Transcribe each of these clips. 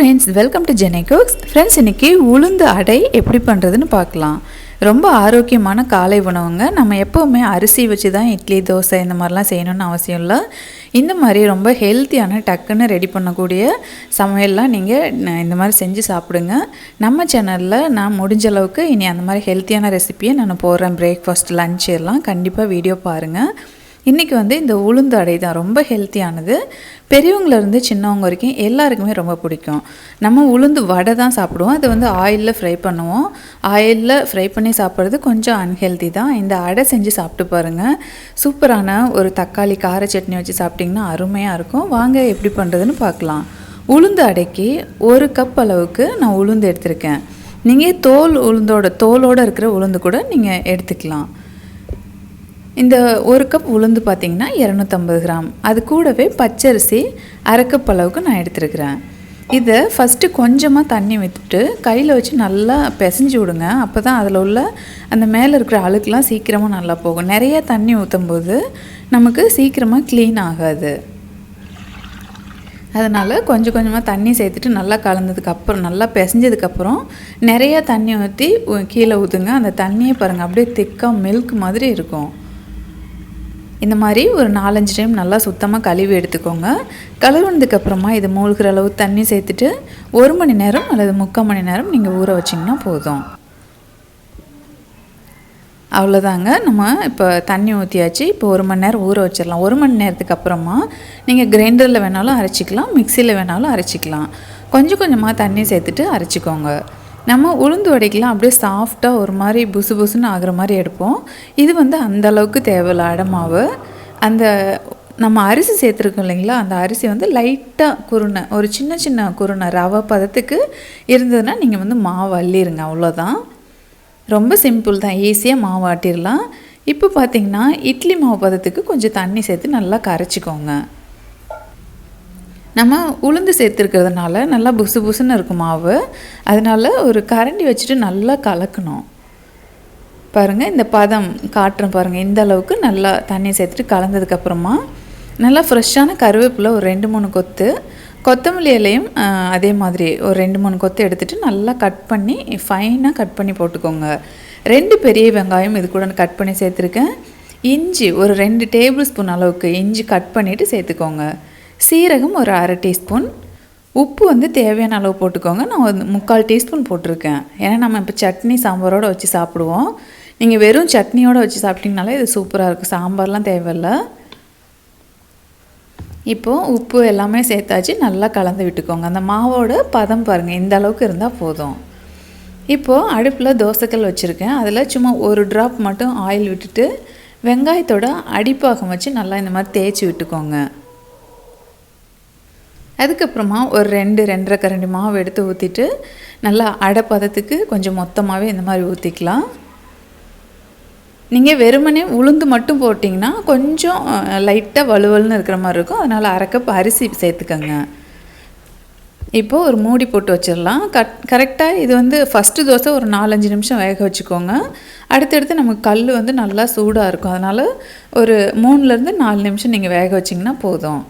Friends welcome to Jenai cooks friends இன்றைக்கி உளுந்து அடை எப்படி பண்ணுறதுன்னு பார்க்கலாம். ரொம்ப ஆரோக்கியமான காலை உணவுங்க. நம்ம எப்போவுமே அரிசி வச்சு தான் இட்லி தோசை இந்த மாதிரிலாம் செய்யணும்னு அவசியம் இல்லை. இந்த மாதிரி ரொம்ப ஹெல்த்தியான டக்குன்னு ரெடி பண்ணக்கூடிய சமையல்லாம் நீங்கள் இந்த மாதிரி செஞ்சு சாப்பிடுங்க. நம்ம சேனலில் நான் முடிஞ்ச அளவுக்கு இனி அந்த மாதிரி ஹெல்த்தியான ரெசிப்பியை நான் போடுறேன். பிரேக்ஃபாஸ்ட் லஞ்ச் எல்லாம் கண்டிப்பாக வீடியோ பாருங்கள் இன்றைக்கி வந்து இந்த உளுந்து அடை தான் ரொம்ப ஹெல்த்தியானது பெரியவங்கலேருந்து சின்னவங்க வரைக்கும் எல்லாருக்குமே ரொம்ப பிடிக்கும். நம்ம உளுந்து வடை தான் சாப்பிடுவோம். அது வந்து ஆயிலில் ஃப்ரை பண்ணுவோம். ஆயிலில் ஃப்ரை பண்ணி சாப்பிட்றது கொஞ்சம் அன்ஹெல்தி தான். இந்த அடை செஞ்சு சாப்பிட்டு பாருங்கள் சூப்பரான ஒரு தக்காளி கார சட்னி வச்சு சாப்பிட்டிங்கன்னா அருமையாக இருக்கும். வாங்க எப்படி பண்ணுறதுன்னு பார்க்கலாம். உளுந்து அடைக்கு ஒரு கப் அளவுக்கு நான் உளுந்து எடுத்திருக்கேன். நீங்கள் தோல் உளுந்தோட தோலோடு இருக்கிற உளுந்து கூட நீங்கள் எடுத்துக்கலாம். இந்த ஒரு கப் உளுந்து பார்த்திங்கன்னா இரநூத்தம்பது கிராம். அது கூடவே பச்சரிசி அரைக்கப் அளவுக்கு நான் எடுத்துருக்கிறேன். இதை ஃபஸ்ட்டு கொஞ்சமாக தண்ணி விட்டுட்டு கையில் வச்சு நல்லா பிசைஞ்சு விடுங்க. அப்போ தான் அதில் உள்ள அந்த மேலே இருக்கிற அழுக்கெலாம் சீக்கிரமாக நல்லா போகும். நிறைய தண்ணி ஊற்றும் போது நமக்கு சீக்கிரமாக க்ளீன் ஆகாது. அதனால் கொஞ்சம் கொஞ்சமாக தண்ணி சேர்த்துட்டு நல்லா கலந்ததுக்கப்புறம் நல்லா பிசைஞ்சதுக்கப்புறம் நிறையா தண்ணி ஊற்றி கீழே ஊற்றுங்க அந்த தண்ணியை பாருங்கள் அப்படியே திக்காக மில்க் மாதிரி இருக்கும். இந்த மாதிரி ஒரு நாலஞ்சு டைம் நல்லா சுத்தமாக கழுவி எடுத்துக்கோங்க. கழுவுனதுக்கப்புறமா இது மூழ்கிற அளவு தண்ணி சேர்த்துட்டு ஒரு மணி நேரம் அல்லது முக்கால் மணி நேரம் நீங்கள் ஊற வச்சிங்கன்னா போதும். அவ்வளோதாங்க நம்ம இப்போ தண்ணி ஊற்றியாச்சு இப்போ ஒரு மணி நேரம் ஊற வச்சிடலாம். ஒரு மணி நேரத்துக்கு அப்புறமா நீங்கள் கிரைண்டரில் வேணாலும் அரைச்சிக்கலாம் மிக்சியில் வேணாலும் அரைச்சிக்கலாம். கொஞ்சம் கொஞ்சமாக தண்ணி சேர்த்துட்டு அரைச்சிக்கோங்க. நம்ம உளுந்து வடைக்கெலாம் அப்படியே சாஃப்டாக ஒரு மாதிரி புசு புசுன்னு ஆகிற மாதிரி எடுப்போம். இது வந்து அந்த அளவுக்கு தேவையில்ல அடமாவு அந்த நம்ம அரிசி சேர்த்துருக்கோம் இல்லைங்களா அந்த அரிசி வந்து லைட்டாக குருணை ஒரு சின்ன சின்ன குருணை ரவை பதத்துக்கு இருந்ததுன்னா நீங்கள் வந்து மாவு அள்ளிடுங்க அவ்வளோதான் ரொம்ப சிம்பிள் தான் ஈஸியாக மாவு ஆட்டிடலாம். இப்போ பார்த்தீங்கன்னா இட்லி மாவு பதத்துக்கு கொஞ்சம் தண்ணி சேர்த்து நல்லா கரைச்சிக்கோங்க. நம்ம உளுந்து சேர்த்துருக்கிறதுனால நல்லா புசு புசுன்னு இருக்கும் மாவு. அதனால் ஒரு கரண்டி வச்சுட்டு நல்லா கலக்கணும். பாருங்கள் இந்த பதம் காட்டுறேன் பாருங்கள் இந்த அளவுக்கு நல்லா தண்ணி சேர்த்துட்டு கலந்ததுக்கப்புறமா நல்லா ஃப்ரெஷ்ஷான கருவேப்பிலை ஒரு ரெண்டு மூணு கொத்து கொத்தமல்லி இலையும் அதே மாதிரி ஒரு ரெண்டு மூணு கொத்து எடுத்துகிட்டு நல்லா கட் பண்ணி ஃபைனாக கட் பண்ணி போட்டுக்கோங்க. ரெண்டு பெரிய வெங்காயம் இது கூட கட் பண்ணி சேர்த்துருக்கேன். இஞ்சி ஒரு ரெண்டு டேபிள் ஸ்பூன் அளவுக்கு இஞ்சி கட் பண்ணிவிட்டு சேர்த்துக்கோங்க. சீரகம் ஒரு அரை டீஸ்பூன். உப்பு வந்து தேவையான அளவு போட்டுக்கோங்க. நான் வந்து முக்கால் டீஸ்பூன் போட்டிருக்கேன். ஏன்னா நம்ம இப்போ சட்னி சாம்பாரோடு வச்சு சாப்பிடுவோம். நீங்கள் வெறும் சட்னியோடு வச்சு சாப்பிட்டிங்கனாலே இது சூப்பராக இருக்கும் சாம்பார்லாம் தேவையில்லை. இப்போது உப்பு எல்லாமே சேர்த்தாச்சு. நல்லா கலந்து விட்டுக்கோங்க. அந்த மாவோட பதம் பாருங்கள் இந்த அளவுக்கு இருந்தால் போதும். இப்போது அடுப்பில் தோசைக்கல் வச்சுருக்கேன். அதில் சும்மா ஒரு ட்ராப் மட்டும் ஆயில் விட்டுட்டு வெங்காயத்தோட அடிப்பாகம் வச்சு நல்லா இந்த மாதிரி தேய்ச்சி விட்டுக்கோங்க. அதுக்கப்புறமா ஒரு ரெண்டு ரெண்டரை கரண்டி மாவு எடுத்து ஊற்றிட்டு நல்லா அடை பதத்துக்கு கொஞ்சம் மொத்தமாகவே இந்த மாதிரி ஊற்றிக்கலாம் நீங்கள் வெறுமனே உளுந்து மட்டும் போட்டிங்கன்னா கொஞ்சம் லைட்டாக வலுவலுன்னு இருக்கிற மாதிரி இருக்கும். அதனால் அரைக்கப் அரிசி சேர்த்துக்கோங்க. இப்போது ஒரு மூடி போட்டு வச்சிடலாம். கட் கரெக்டாக இது வந்து ஃபஸ்ட்டு தோசை ஒரு நாலஞ்சு நிமிஷம் வேக வச்சுக்கோங்க. அடுத்தடுத்து நமக்கு கல் வந்து நல்லா சூடாக இருக்கும். அதனால் ஒரு மூணுலேருந்து நாலு நிமிஷம் நீங்கள் வேக வச்சிங்கன்னா போதும்.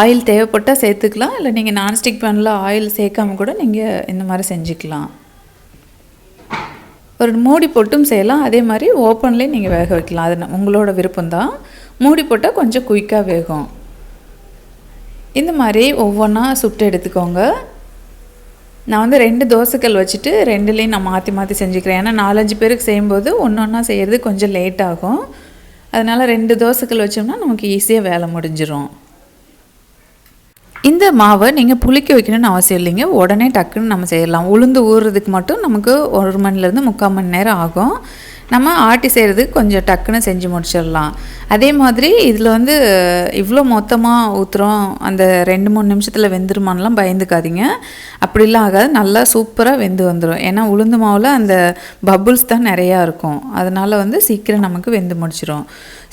ஆயில் தேவைப்பட்டால் சேர்த்துக்கலாம். இல்லை நீங்கள் நான்ஸ்டிக் பேனில் ஆயில் சேர்க்காம கூட நீங்கள் இந்த மாதிரி செஞ்சுக்கலாம். ஒரு மூடி போட்டும் செய்யலாம். அதே மாதிரி ஓப்பன்லேயே நீங்கள் வேக வைக்கலாம். அது உங்களோட விருப்பம்தான். மூடி போட்டால் கொஞ்சம் குயிக்காக வேகும். இந்த மாதிரி ஒவ்வொன்றா சுட்டு எடுத்துக்கோங்க. நான் வந்து ரெண்டு தோசைக்கல் வச்சுட்டு ரெண்டுலேயும் நான் மாற்றி மாற்றி செஞ்சுக்கிறேன். ஏன்னா நாலஞ்சு பேருக்கு செய்யும்போது ஒன்று ஒன்றா செய்கிறது கொஞ்சம் லேட் ஆகும். அதனால் ரெண்டு தோசைக்கல் வச்சோம்னா நமக்கு ஈஸியாக வேலை முடிஞ்சிடும் இந்த மாவை நீங்கள் புளிக்க வைக்கணும்னு அவசியம் இல்லைங்க. உடனே டக்குன்னு நம்ம செய்யலாம். உளுந்து ஊறுறதுக்கு மட்டும் நமக்கு ஒரு மணிலேருந்து முக்கால் மணி நேரம் ஆகும். நம்ம ஆட்டி செய்கிறது கொஞ்சம் டக்குன்னு செஞ்சு முடிச்சிடலாம். அதே மாதிரி இதில் வந்து இவ்வளோ மொத்தமாக ஊற்றுறோம் அந்த ரெண்டு மூணு நிமிஷத்தில் வெந்துருமான்லாம் பயந்துக்காதீங்க. அப்படிலாம் ஆகாது நல்லா சூப்பராக வெந்து வந்துடும் ஏன்னா உளுந்து மாவில் அந்த பபுள்ஸ் தான் நிறையா இருக்கும். அதனால் வந்து சீக்கிரம் நமக்கு வெந்து முடிச்சிடும்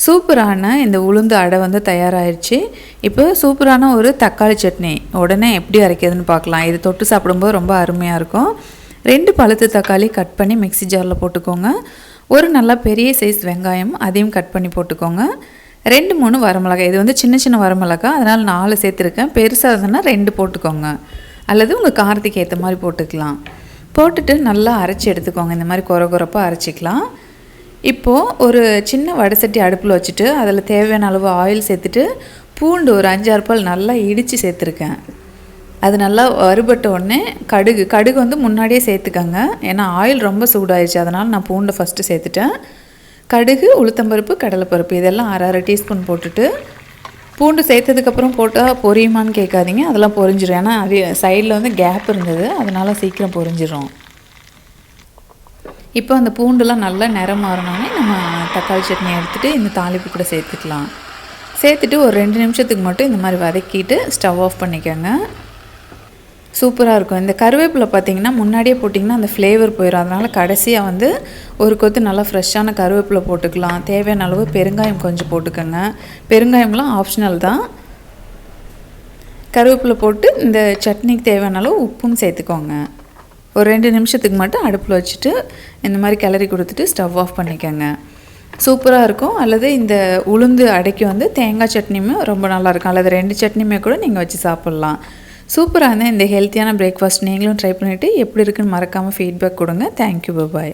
சூப்பரான இந்த உளுந்து அடை வந்து தயாராகிடுச்சு இப்போ சூப்பரான ஒரு தக்காளி சட்னி. உடனே எப்படி அரைக்கிறதுன்னு பார்க்கலாம். இது தொட்டு சாப்பிடும்போது ரொம்ப அருமையாக இருக்கும். ரெண்டு பழுத்து தக்காளி கட் பண்ணி மிக்சி ஜாரில் போட்டுக்கோங்க. ஒரு நல்லா பெரிய சைஸ் வெங்காயம் அதையும் கட் பண்ணி போட்டுக்கோங்க. ரெண்டு மூணு வரமிளகாய். இது வந்து சின்ன சின்ன வரமிளகாய். அதனால் நாலு சேர்த்துருக்கேன். பெருசாக இருந்ததுன்னா ரெண்டு போட்டுக்கோங்க. அல்லது உங்கள் காரத்துக்கு ஏற்ற மாதிரி போட்டுக்கலாம். போட்டுட்டு நல்லா அரைச்சி எடுத்துக்கோங்க. இந்த மாதிரி குறை குறைப்பாக அரைச்சிக்கலாம். இப்போது ஒரு சின்ன வடைசட்டி அடுப்பில் வச்சுட்டு அதில் தேவையான அளவு ஆயில் சேர்த்துட்டு பூண்டு ஒரு அஞ்சாறு பால் நல்லா இடித்து சேர்த்துருக்கேன். அது நல்லா வறுபட்ட உடனே கடுகு கடுகு வந்து முன்னாடியே சேர்த்துக்கங்க. ஏன்னா ஆயில் ரொம்ப சூடாயிடுச்சு அதனால் நான் பூண்டை ஃபஸ்ட்டு சேர்த்துட்டேன். கடுகு உளுத்தம்பருப்பு கடலைப்பருப்பு இதெல்லாம் அரை அரை டீஸ்பூன் போட்டுட்டு பூண்டு சேர்த்ததுக்கப்புறம் போட்டால் பொரியுமான்னு கேட்காதீங்க. அதெல்லாம் பொரிஞ்சிடும் ஏன்னா அது சைடில் வந்து கேப் இருந்தது. அதனால் சீக்கிரம் பொரிஞ்சிடும் இப்போ அந்த பூண்டுலாம் நல்லா நிறம் மாறினோடனே நம்ம தக்காளி சட்னி எடுத்துகிட்டு இந்த தாளிப்பு கூட சேர்த்துக்கலாம். சேர்த்துட்டு ஒரு ரெண்டு நிமிஷத்துக்கு மட்டும் இந்த மாதிரி வதக்கிட்டு ஸ்டவ் ஆஃப் பண்ணிக்கோங்க. சூப்பராக இருக்கும். இந்த கருவேப்பிலை பார்த்தீங்கன்னா முன்னாடியே போட்டிங்கன்னா அந்த ஃப்ளேவர் போயிடும் அதனால் கடைசியாக வந்து ஒரு கொத்து நல்லா ஃப்ரெஷ்ஷான கருவேப்பிலை போட்டுக்கலாம். தேவையான அளவு பெருங்காயம் கொஞ்சம் போட்டுக்கோங்க. பெருங்காயம்லாம் ஆப்ஷனல் தான். கருவேப்பிலை போட்டு இந்த சட்னிக்கு தேவையான அளவு உப்பும் சேர்த்துக்கோங்க. ஒரு ரெண்டு நிமிஷத்துக்கு மட்டும் அடுப்பில் வச்சுட்டு இந்த மாதிரி கிளறி கொடுத்துட்டு ஸ்டவ் ஆஃப் பண்ணிக்கோங்க. சூப்பராக இருக்கும். அல்லது இந்த உளுந்து அடைக்கி வந்து தேங்காய் சட்னியுமே ரொம்ப நல்லாயிருக்கும் அல்லது ரெண்டு சட்னியுமே கூட நீங்கள் வச்சு சாப்பிட்லாம். சூப்பராக இருந்தால் இந்த ஹெல்த்தியான பிரேக்ஃபாஸ்ட் நீங்களும் ட்ரை பண்ணிவிட்டு எப்படி இருக்குன்னு மறக்காமல் ஃபீட்பேக் கொடுங்க. Thank you bye